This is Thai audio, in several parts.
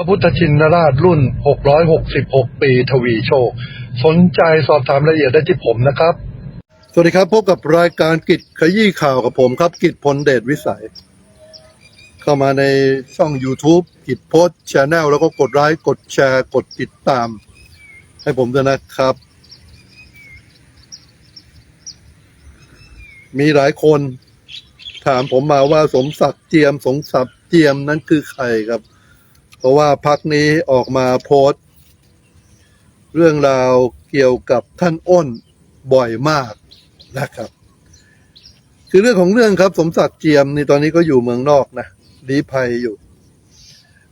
พระพุทธชินราชรุ่น 666 ปีทวีโชค สนใจสอบถามรายละเอียดได้ที่ผมนะครับ สวัสดีครับ พบกับรายการกิจขยี้ข่าวกับผมครับ กิจพลเดชวิสัย เข้ามาในช่อง YouTube กิจโพสชแนลแล้วก็กดไลค์กดแชร์กดติดตาม ให้ผมด้วยนะครับ มีหลายคนถามผมมาว่าสมศักดิ์เจียม สมศักดิ์เจียมนั้นคือใครครับ เพราะว่าพักนี้ออกมาโพสต์ เรื่องราวเกี่ยวกับท่านอ้นบ่อยมากนะครับ คือเรื่องของเรื่องครับ สมศักดิ์เจียมนี่ตอนนี้ก็อยู่เมืองนอกนะลี้ภัยอยู่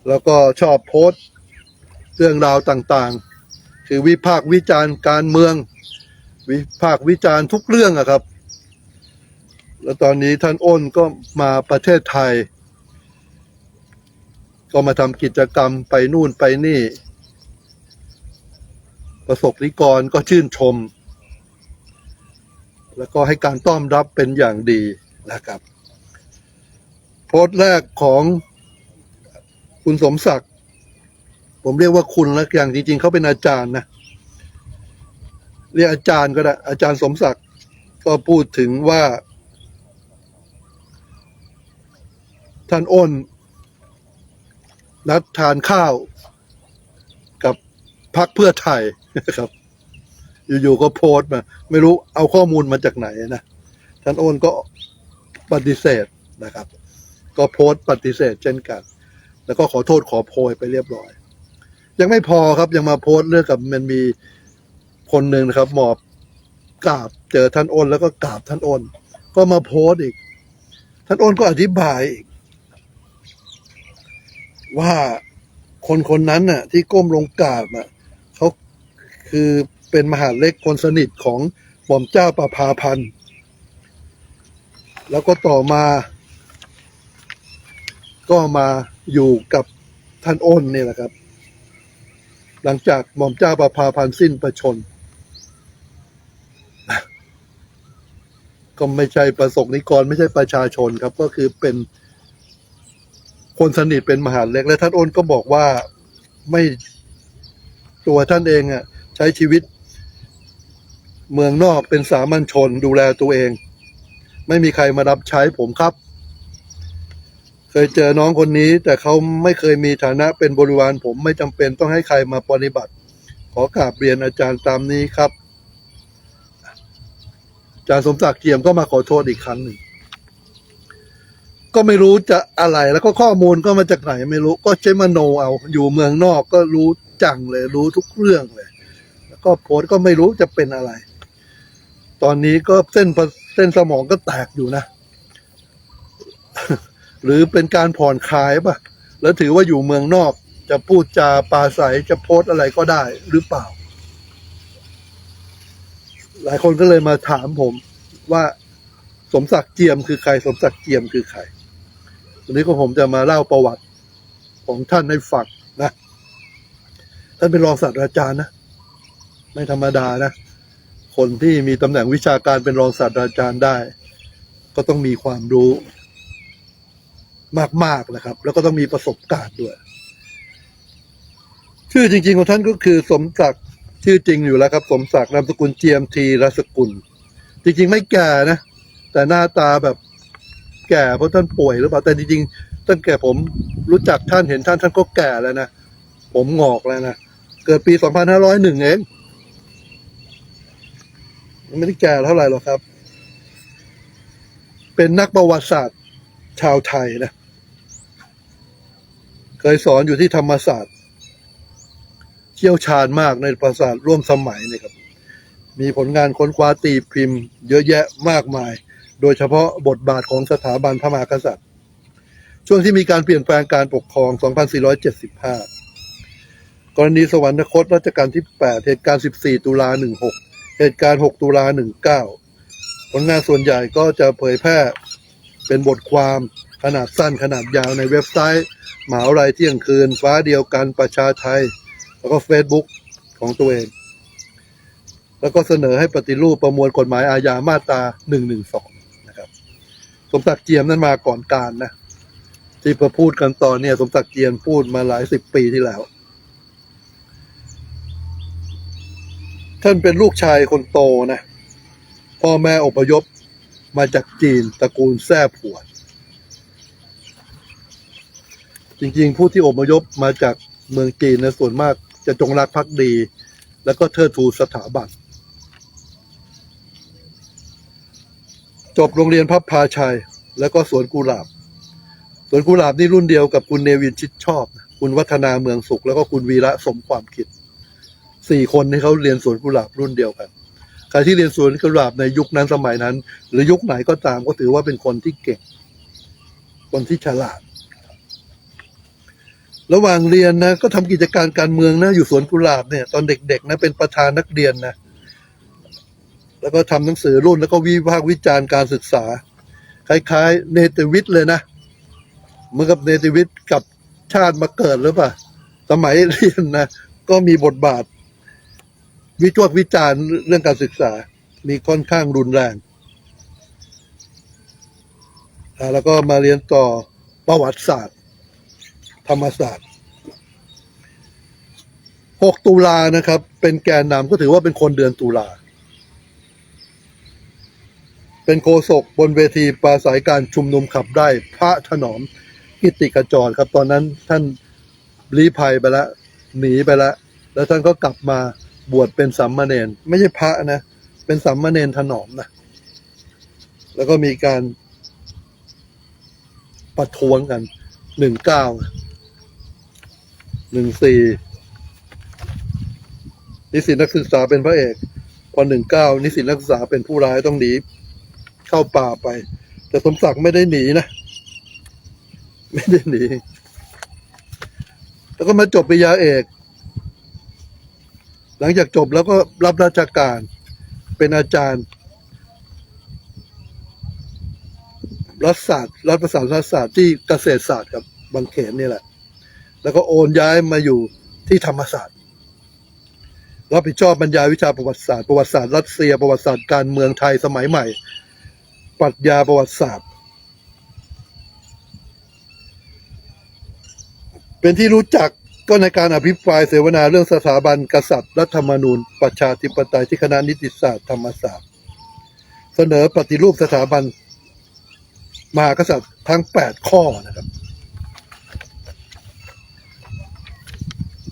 แล้วก็ชอบโพสต์ เรื่องราวต่างๆ คือวิพากษ์วิจารณ์การเมือง วิพากษ์วิจารณ์ทุกเรื่องอะครับ แล้วตอนนี้ท่านอ้นก็มาประเทศไทย ก็มาทำกิจกรรมไปนู่นไปนี่ ประสบนิกรก็ชื่นชม แล้วก็ให้การต้อนรับเป็นอย่างดีนะครับ โพสต์แรกของคุณสมศักดิ์ผมเรียกว่าคุณแล้วอย่างจริงๆเขาเป็นอาจารย์นะเรียกอาจารย์ก็ได้ อาจารย์สมศักดิ์ก็พูดถึงว่า ท่านอ้น นัดทานข้าวกับพักเพื่อไทยนะครับ อยู่ๆก็โพสต์มา ไม่รู้เอาข้อมูลมาจากไหนนะท่านโอนก็ปฏิเสธนะครับ ก็โพสต์ปฏิเสธเช่นกัน แล้วก็ขอโทษขอโพยไปเรียบร้อย ยังไม่พอครับยังมาโพสต์เรื่องกับมันมีคนหนึ่งนะครับ หมอบกราบเจอท่านโอนแล้วก็กราบท่านโอนก็มาโพสต์อีก ท่านโอนก็อธิบายอีก ว่าคนคนนั้นน่ะ ที่ก้มลงกราบน่ะเขาคือเป็นมหาเล็กคนสนิทของหม่อมเจ้าประภาพันธ์ แล้วก็ต่อมา ก็มาอยู่กับท่านอ้นเนี่ยแหละครับ หลังจากหม่อมเจ้าประภาพันธ์สิ้นประชน ก็ไม่ใช่ประสงนิกรไม่ใช่ประชาชนครับ ก็คือเป็น คนสนิทเป็นมหาเล็ก และท่านอ้นก็บอกว่าไม่ตัวท่านเองอะใช้ชีวิต เมืองนอกเป็นสามัญชนดูแลตัวเอง ไม่มีใครมารับใช้ผมครับ เคยเจอน้องคนนี้ แต่เขาไม่เคยมีฐานะเป็นบริวารผมไม่จำเป็นต้องให้ใครมาปฏิบัติ ขอกราบเรียนอาจารย์ตามนี้ครับอาจารย์สมศักดิ์เจียมก็มาขอโทษอีกครั้งหนึ่ง ก็ไม่รู้จะอะไร แล้วก็ข้อมูลก็มาจากไหนไม่รู้ก็ใช้มโนเอาอยู่เมืองนอกก็รู้จังเลย รู้ทุกเรื่องเลย แล้วก็โพสก็ไม่รู้จะเป็นอะไร ตอนนี้ก็เส้นเส้นสมองก็แตกอยู่นะ หรือเป็นการผ่อนคลายป่ะแล้วถือว่าอยู่เมืองนอก จะพูดจาปาศัยจะโพสอะไรก็ได้หรือเปล่า หลายคนก็เลยมาถามผมว่าสมศักดิ์เจียมคือใคร สมศักดิ์เจียมคือใคร วันนี้ก็ผมจะมาเล่าประวัติของท่านให้ฟังนะ ท่านเป็นรองศาสตราจารย์นะ ไม่ธรรมดานะ คนที่มีตำแหน่งวิชาการเป็นรองศาสตราจารย์ได้ ก็ต้องมีความรู้มากๆนะครับ แล้วก็ต้องมีประสบการณ์ด้วย ชื่อจริง ๆ ของท่านก็คือ สมศักดิ์ชื่อจริงอยู่แล้วครับ สมศักดิ์นามสกุลเจียมทีรสกุล จริง ๆ ไม่แก่นะ แต่หน้าตาแบบ แก่เพราะท่านป่วยหรือเปล่าแต่จริงๆท่านแก่ผมรู้จักท่านเห็นท่านท่านก็แก่แล้วนะผมงอกแล้วนะเกิดปี2501เอยหนึ่งยังไม่ได้แก่เท่าไหร่หรอกครับ เป็นนักประวัติศาสตร์ชาวไทยนะเคยสอนอยู่ที่ธรรมศาสตร์เชี่ยวชาญมากในประวัติศาสตร์ร่วมสมัยนี่ครับ มีผลงานค้นคว้าตีพิมพ์ เยอะแยะมากมาย โดยเฉพาะบทบาทของสถาบันพระมหากษัตริย์ ช่วงที่มีการเปลี่ยนแปลงการปกครอง 2475 กรณีสวรรคตรัชกาลที่ 8 เหตุการณ์ 14 ตุลา 16 เหตุการณ์ 6 ตุลา 19 ผลงานส่วนใหญ่ก็จะเผยแพร่เป็นบทความขนาดสั้นขนาดยาวในเว็บไซต์หมหาวิทยาลัยเที่ยงคืน ฟ้าเดียวกันประชาไทย แล้วก็เฟซบุ๊กของตัวเอง แล้วก็เสนอให้ปฏิรูปประมวลกฎหมายอาญามาตรา 112 มศักดิ์เจียมนั้นมาก่อนการนะที่พอพูดกันตอนเนี่ย สมศักดิ์เจียนพูดมาหลายสิบปีที่แล้ว ท่านเป็นลูกชายคนโตนะพ่อแม่อพยพมาจากจีนตระกูลแซ่ผวจริงๆ ผู้ที่อพยพมาจากเมืองจีนนะส่วนมากจะจงรักภักดี แล้วก็เทิดทูนสถาบัน จบโรงเรียนพับพาชัย แล้วก็สวนกุหลาบ สวนกุหลาบนี่รุ่นเดียวกับคุณเนวินชิดชอบ คุณวัฒนาเมืองสุข แล้วก็คุณวีระสมความคิดสี่คนที่เขาเรียนสวนกุหลาบรุ่นเดียวกันใครที่เรียนสวนกุหลาบในยุคนั้นสมัยนั้น หรือยุคไหนก็ตามก็ถือว่าเป็นคนที่เก่ง คนที่ฉลาด ระหว่างเรียนนะ ก็ทำกิจการการเมืองนะอยู่สวนกุหลาบเนี่ย ตอนเด็กๆนะเป็นประธานนักเรียนนะ แล้วก็ทำหนังสือรุ่นแล้วก็วิพากษ์วิจารณ์การศึกษา คล้ายๆ เนติวิทย์เลยนะเหมือนกับเนติวิทย์กับชาติมาเกิดหรือเปล่าสมัยเรียนนะก็มีบทบาท วิจารณ์วิจารณ์เรื่องการศึกษา มีค่อนข้างรุนแรงแล้วก็มาเรียนต่อประวัติศาสตร์ ธรรมศาสตร์ 6 ตุลานะครับ เป็นแกนนำก็ถือว่าเป็นคนเดือนตุลา เป็นโฆษกบนเวทีปราศัยการชุมนุมขับได้พระถนอมกิติกจรครับ ตอนนั้นท่านลี้ภัยไปแล้วหนีไปแล้วแล้วท่านก็กลับมาบวชเป็นสัมมาเนนไม่ใช่พระนะ เป็นสัมมาเนนถนอมนะแล้วก็มีการประท้วงกันหนึ่งเก้าหนึ่งสี่นิสิตนักศึกษาเป็นพระเอกพอหนึ่งเก้านิสิตนักศึกษาเป็นผู้ร้ายต้องหนี เข้าป่าไป แต่สมศักดิ์ไม่ได้หนีนะ ไม่ได้หนี แล้วก็มาจบปริญญาเอก หลังจากจบแล้วก็รับราชการเป็นอาจารย์ รัฐศาสตร์ รัฐประศาสนศาสตร์ที่เกษตรศาสตร์กับบางเขนนี่แหละ แล้วก็โอนย้ายมาอยู่ที่ธรรมศาสตร์รับผิดชอบบรรยายวิชาประวัติศาสตร์ประวัติศาสตร์รัสเซียประวัติศาสตร์การเมืองไทยสมัยใหม่ ปรัชญาประวัติศาสตร์ เป็นที่รู้จักก็ในการอภิปรายเสวนาเรื่องสถาบันกษัตริย์รัฐธรรมนูญ ประชาธิปไตยที่คณะนิติศาสตร์ธรรมศาสตร์ เสนอปฏิรูปสถาบันมหากษัตริย์ทั้งแปดข้อนะครับ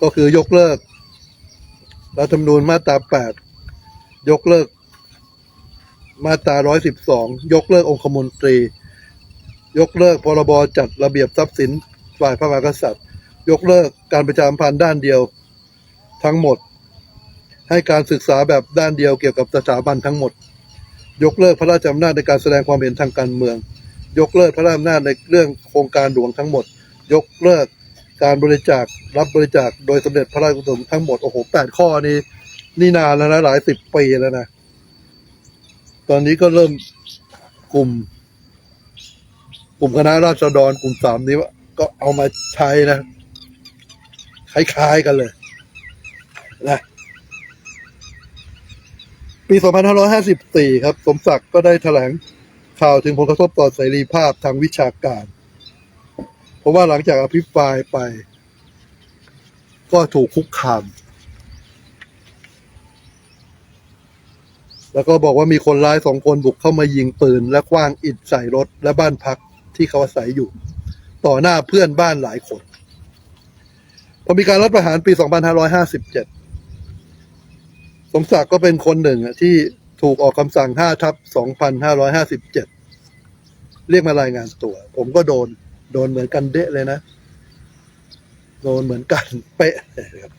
ก็คือยกเลิกรัฐธรรมนูญมาตราแปดยกเลิก มาตราร้อยสิบสองยกเลิกองคมนตรี ยกเลิกพรบจัดระเบียบทรัพย์สินฝ่ายพระมหากษัตริย์ ยกเลิกการประชาสัมพันธ์ด้านเดียวทั้งหมด ให้การศึกษาแบบด้านเดียวเกี่ยวกับสถาบันทั้งหมด ยกเลิกพระราชอำนาจในการแสดงความเห็นทางการเมือง ยกเลิกพระราชอำนาจในเรื่องโครงการหลวงทั้งหมด ยกเลิกการบริจาครับบริจาคโดยสมเด็จพระราชกุศลทั้งหมดโอ้โหแปดข้อนี้นี่นานแล้วนะหลายสิบปีแล้วนะ ตอนนี้ก็เริ่มกลุ่ม กลุ่มคณะราษฎรกลุ่มสามนี้ว่าก็เอามาใช้นะ คล้ายๆกันเลยนะปี 2554 ครับ สมศักดิ์ก็ได้แถลงข่าวถึงผลกระทบต่อเสรีภาพทางวิชาการ เพราะว่าหลังจากอภิปรายไป ก็ถูกคุกคาม แล้วก็บอกว่ามีคนร้ายสองคนบุกเข้ามายิงปืน และคว้างอิฐใส่รถและบ้านพักที่เขาอาศัยอยู่ ต่อหน้าเพื่อนบ้านหลายคนพอมีการรัฐประหารปี 2557 สมศักดิ์ก็เป็นคนหนึ่งที่ถูกออกคำสั่ง 5 ทับ 2557 เรียกมารายงานตัว ผมก็โดน โดนเหมือนกันเดะเลยนะ โดนเหมือนกันเป๊ะครับ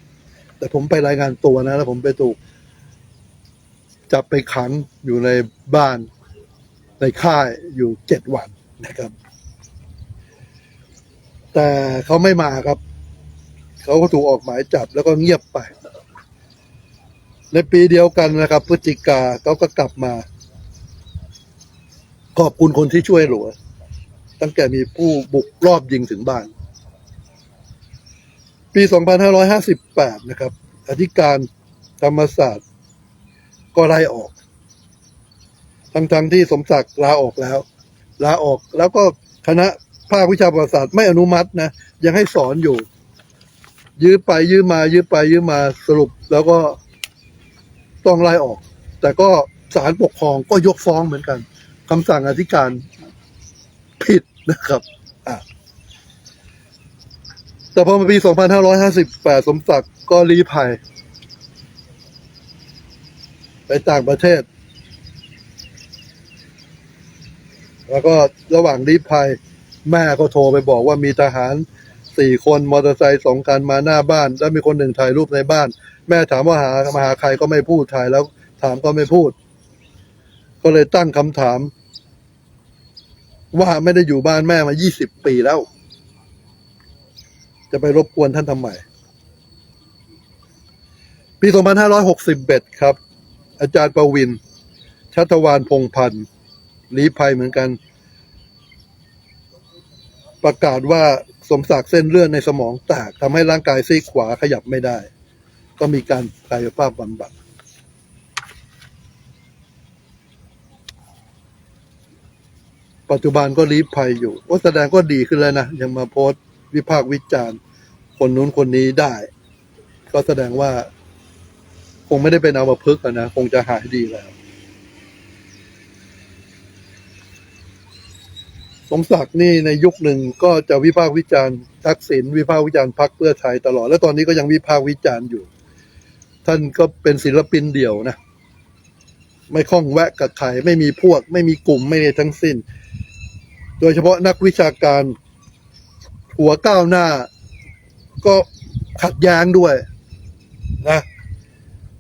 แต่ผมไปรายงานตัวนะ แล้วผมไปถูก จับไปขังอยู่ในบ้านในค่ายอยู่เจ็ดวันนะครับ แต่เขาไม่มาครับ เขาก็ถูกออกหมายจับแล้วก็เงียบไป ในปีเดียวกันนะครับพฤศจิกาเขาก็กลับมา ขอบคุณคนที่ช่วยหลือตั้งแต่มีผู้บุกรอบยิงถึงบ้าน ปี 2558 นะครับ อธิการธรรมศาสตร์ ก็ไล่ออก ทั้งๆที่สมศักดิ์ลาออกแล้ว ลาออกแล้วก็คณะภาควิชาประวัติศาสตร์ไม่อนุมัตินะ ยังให้สอนอยู่ ยื้อไปยื้อมา ยื้อไปยื้อมาสรุปแล้วก็ต้องไล่ออก แต่ก็ศาลปกครองก็ยกฟ้องเหมือนกันคำสั่งอธิการผิดนะครับแต่พอมาปี 2558 สมศักดิ์ก็รีภัย ไปต่างประเทศ แล้วก็ระหว่างรีภัย แม่ก็โทรไปบอกว่ามีทหารสี่คนมอเตอร์ไซค์สองคันมาหน้าบ้าน แล้วมีคนหนึ่งถ่ายรูปในบ้าน แม่ถามว่าหามาหาใครก็ไม่พูดถ่ายแล้ว ถามก็ไม่พูด ก็เลยตั้งคำถาม ว่าไม่ได้อยู่บ้านแม่มา20ปีแล้ว จะไปรบกวนท่านทำไมปี 2561 ครับ อาจารย์ประวิน ชัตวานพงพันธ์ลีภัยเหมือนกัน ประกาศว่าสมศักดิ์เส้นเลือดในสมองแตกทำให้ร่างกายซีกขวาขยับไม่ได้ ก็มีการกายภาพบำบัดปัจจุบันก็รีภัยอยู่ก็แสดงก็ดีขึ้นแล้วนะ ยังมาโพสต์วิพากษ์วิจารณ์ คนนู้นคนนี้ได้ ก็แสดงว่า คงไม่ได้เป็นอัมาพฤกษ์อะนะ คงจะหายดีแล้ว สมศักดิ์นี่ในยุคหนึ่งก็จะวิพากษ์วิจารณ์ทักษิณวิพากษ์วิจารณ์พรรคเพื่อไทยตลอด และตอนนี้ก็ยังวิพากษ์วิจารณ์อยู่ ท่านก็เป็นศิลปินเดี่ยวนะ ไม่ข้องแวะกับใครไม่มีพวก ไม่มีกลุ่มไม่มีทั้งสิ้น โดยเฉพาะนักวิชาการหัวก้าวหน้าก็ขัดแย้งด้วย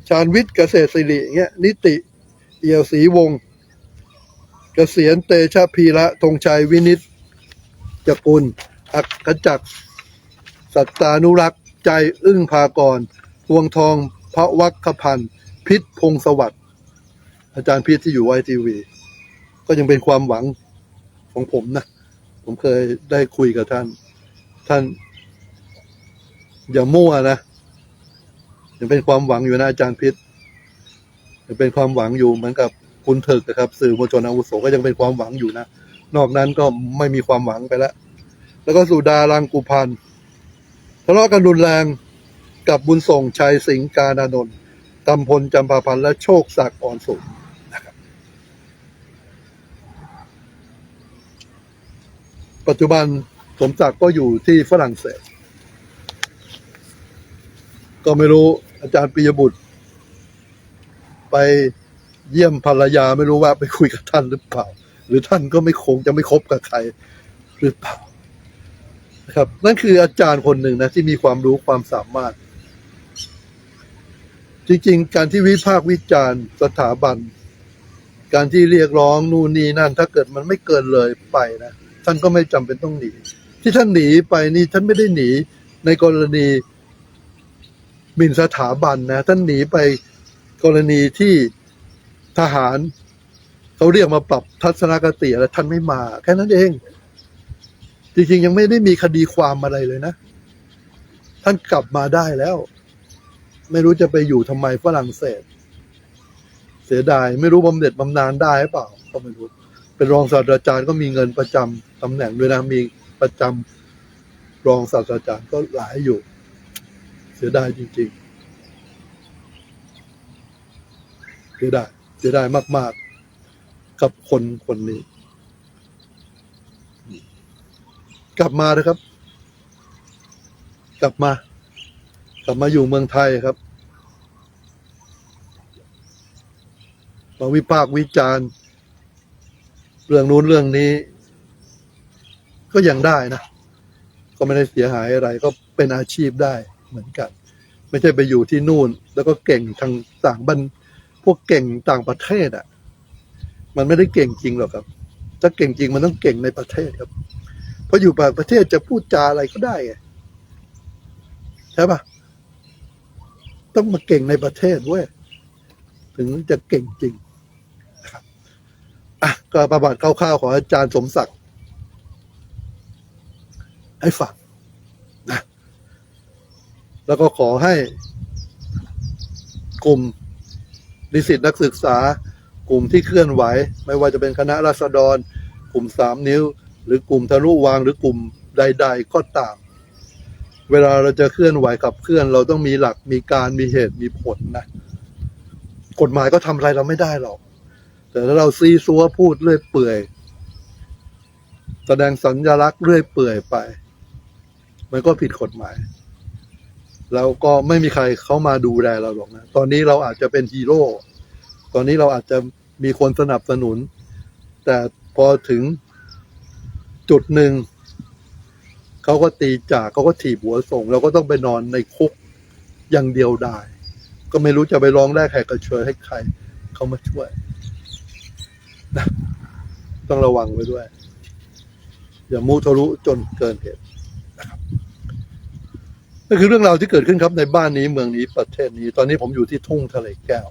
ชาญวิทย์เกษตรศิริเงี้ยนิติ เอี่ยวศรีวงศ์เกษียณเตชะพีระธงชัยวินิตจกุล อักขจักร สัตตานุรักษ์ ใจอึ้งพากรพวงทองพระวัคคพันธ์พิษพงศ์สวัสดิ์อาจารย์พิษที่อยู่ไวทีวีก็ยังเป็นความหวังของผมนะ ผมเคยได้คุยกับท่าน ท่าน อย่ามั่วนะ ยังเป็นความหวังอยู่นะอาจารย์พิษยังเป็นความหวังอยู่เหมือนกับคุณเถิกนะครับ สื่อมวลชนอาวุโสก็ยังเป็นความหวังอยู่นะนอกนั้นก็ไม่มีความหวังไปแล้วแล้วก็สุดารังกุพันธ์ทะเลาะกันรุนแรงกับบุญส่งชัยสิงห์การานนท์กำพลจำปาพันธ์และโชคศักดิ์อ่อนสุขนะครับ ปัจจุบันสมศักดิ์ก็อยู่ที่ฝรั่งเศส ก็ไม่รู้ อาจารย์ปิยบุตร ไปเยี่ยมภรรยาไม่รู้ว่าไปคุยกับท่านหรือเปล่า หรือท่านก็ไม่คงจะไม่คบกับใครหรือเปล่านะครับนั่นคืออาจารย์คนหนึ่งนะที่มีความรู้ความสามารถ จริง ๆ การที่วิพากษ์วิจารณ์สถาบัน การที่เรียกร้องนู่นนี่นั่น ถ้าเกิดมันไม่เกินเลยไปนะท่านก็ไม่จำเป็นต้องหนี ที่ท่านหนีไปนี่ท่านไม่ได้หนีในกรณี มิ่นสถาบันนะท่านหนีไปกรณีที่ทหารเขาเรียกมาปรับทัศนคติแล้วท่านไม่มา แค่นั้นเอง จริงๆ ยังไม่ได้มีคดีความอะไรเลยนะ ท่านกลับมาได้แล้ว ไม่รู้จะไปอยู่ทำไมฝรั่งเศส เสียดาย ไม่รู้บำเหน็จบำนาญได้หรือเปล่า ก็ไม่รู้เป็นรองศาสตราจารย์ก็มีเงินประจำตำแหน่งด้วยนะมีประจำรองศาสตราจารย์ก็หลายอยู่ เสียดายจริงๆ เสียดายเสียดายมาก ๆ กับคนคนนี้ กลับมานะครับ กลับมา กลับมาอยู่เมืองไทยครับมาวิพากษ์วิจารณ์ เรื่องนู้นเรื่องนี้ ก็ยังได้นะ ก็ไม่ได้เสียหายอะไร ก็เป็นอาชีพได้ เหมือนกัน ไม่ใช่ไปอยู่ที่นู่น แล้วก็เก่งทางต่างบันพวกเก่งต่างประเทศอะ มันไม่ได้เก่งจริงหรอกครับ ถ้าเก่งจริงมันต้องเก่งในประเทศครับ เพราะอยู่ต่างประเทศจะพูดจาอะไรก็ได้ไงใช่ปะต้องมาเก่งในประเทศเว้ยถึงจะเก่งจริงนะครับอะก็ประวัติคร่าวๆของอาจารย์สมศักดิ์ให้ฟัง แล้วก็ขอให้กลุ่มนิสิตนักศึกษา กลุ่มที่เคลื่อนไหว ไม่ว่าจะเป็นคณะราษฎร กลุ่มสามนิ้ว หรือกลุ่มทะลุวางหรือกลุ่มใด ๆ ก็ตาม เวลาเราจะเคลื่อนไหวขับเคลื่อน เราต้องมีหลักมีการมีเหตุมีผลนะ กฎหมายก็ทำอะไรเราไม่ได้หรอก แต่ถ้าเราซีซัวพูดเรื่อยเปื่อย แสดงสัญลักษณ์เรื่อยเปื่อยไป มันก็ผิดกฎหมาย แล้วก็ไม่มีใครเข้ามาดูแลเราหรอกนะ ตอนนี้เราอาจจะเป็นฮีโร่ ตอนนี้เราอาจจะมีคนสนับสนุน แต่พอถึงจุดหนึ่ง เขาก็ตีจากเขาก็ถีบหัวส่ง เราก็ต้องไปนอนในคุกอย่างเดียวได้ ก็ไม่รู้จะไปร้องแรกแขกกระเชยให้ใคร เขามาช่วยนะต้องระวังไว้ด้วย อย่ามูทะลุจนเกินเหตุ นั่นคือเรื่องราวที่เกิดขึ้นครับในบ้านนี้เมืองนี้ประเทศนี้ ตอนนี้ผมอยู่ที่ทุ่งทะเลแก้ว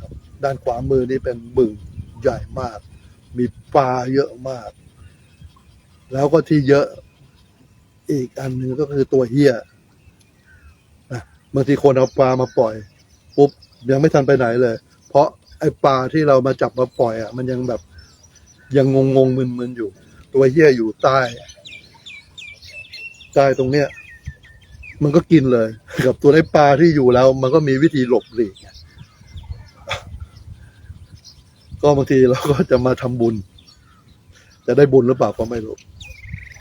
ครับ ด้านขวามือนี่เป็นบึงใหญ่มาก มีปลาเยอะมาก แล้วก็ที่เยอะอีกอันหนึ่งก็คือตัวเฮียนะบางทีคนเอาปลามาปล่อย ปุ๊บยังไม่ทันไปไหนเลย เพราะไอ้ปลาที่เรามาจับมาปล่อยอะ มันยังแบบยังงงงๆมึนอยู่ ตัวเฮียอยู่ใต้ใต้ตรงเนี้ย มันก็กินเลย กับตัวไอ้ปลาที่อยู่แล้ว มันก็มีวิธีหลบหลีกไงก็บางทีเราก็จะมาทำบุญ จะได้บุญหรือเปล่าก็ไม่รู้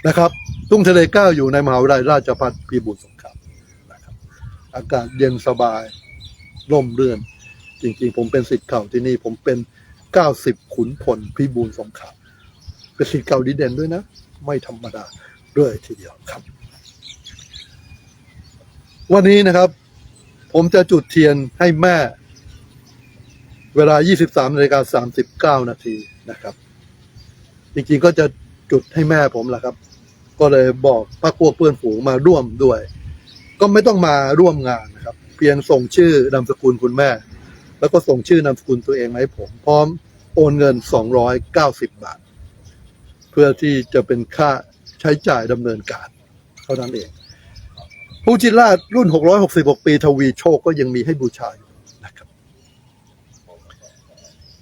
นะครับ ทุ่งทะเลก้าอยู่ในมหาวิทยาลัยราชภัฏพิบูลสงครามนะครับ อากาศเย็นสบาย ร่มเรื่อน จริง ๆ ผมเป็นสิทธิ์เก่าที่นี่ ผมเป็นเก้าสิบขุนพลพิบูลสงครามเป็นสิทธิ์เก่าดีเด่นด้วยนะ ไม่ธรรมดาด้วยทีเดียวครับ วันนี้นะครับ ผมจะจุดเทียนให้แม่ เวลา 23นาฬิกา39 นาทีนะครับ จริงๆก็จะจุดให้แม่ผมแหละครับ ก็เลยบอกพักพวกเพื่อนฝูงมาร่วมด้วย ก็ไม่ต้องมาร่วมงานนะครับ เพียงส่งชื่อนามสกุลคุณแม่ แล้วก็ส่งชื่อนามสกุลตัวเองมาให้ผม พร้อมโอนเงิน 290 บาท เพื่อที่จะเป็นค่าใช้จ่ายดำเนินการ เท่านั้นเอง ผู้จิตราชรุ่น 666 ปี ทวีโชคก็ยังมีให้บูชาอยู่นะครับ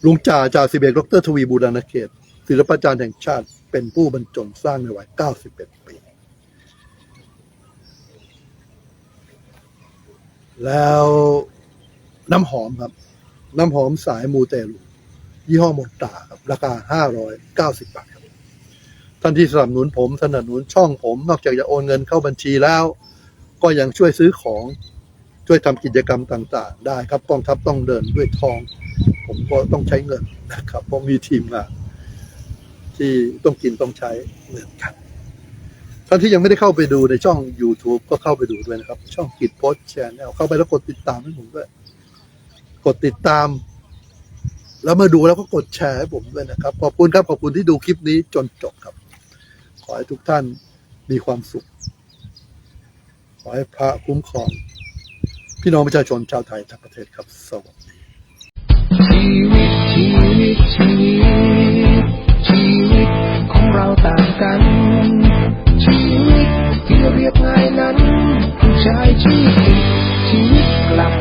ลุงจ่าจ่าสิบเอกดรทวีบูรณเขตศิลปาจารย์แห่งชาติเป็นผู้บรรจงสร้างในวัย 91 ปี แล้วน้ำหอมครับ น้ำหอมสายมูเตลูยี่ห้อมนตราครับ ราคา 590 บาทครับ ท่านที่สนับสนุนผมสนับสนุนช่องผม นอกจากจะโอนเงินเข้าบัญชีแล้ว ก็ยังช่วยซื้อของช่วยทำกิจกรรมต่าง ๆ ได้ครับกองทัพต้องเดินด้วยทอง ผมก็ต้องใช้เงินนะครับเพราะมีทีมงานที่ต้องกินต้องใช้เหมือนกันท่านที่ยังไม่ได้เข้าไปดูในช่อง YouTube ก็เข้าไปดูด้วยนะครับ ช่องกิจโพสแชนแนลเข้าไปแล้วกดติดตามให้ผมด้วยกดติดตาม แล้วมาดูแล้วก็กดแชร์ให้ผมด้วยนะครับ ขอบคุณครับ ขอบคุณที่ดูคลิปนี้จนจบครับ ขอให้ทุกท่านมีความสุข ขอให้พระคุ้มครอง พี่น้องประชาชนชาวไทยทั้งประเทศครับ สวัสดีชีวิตชีวิตชีวิตชีวิตของเราต่างกัน ชีวิตที่เรียบง่ายนั้นผู้ชายชีวิตชีวิตกลับ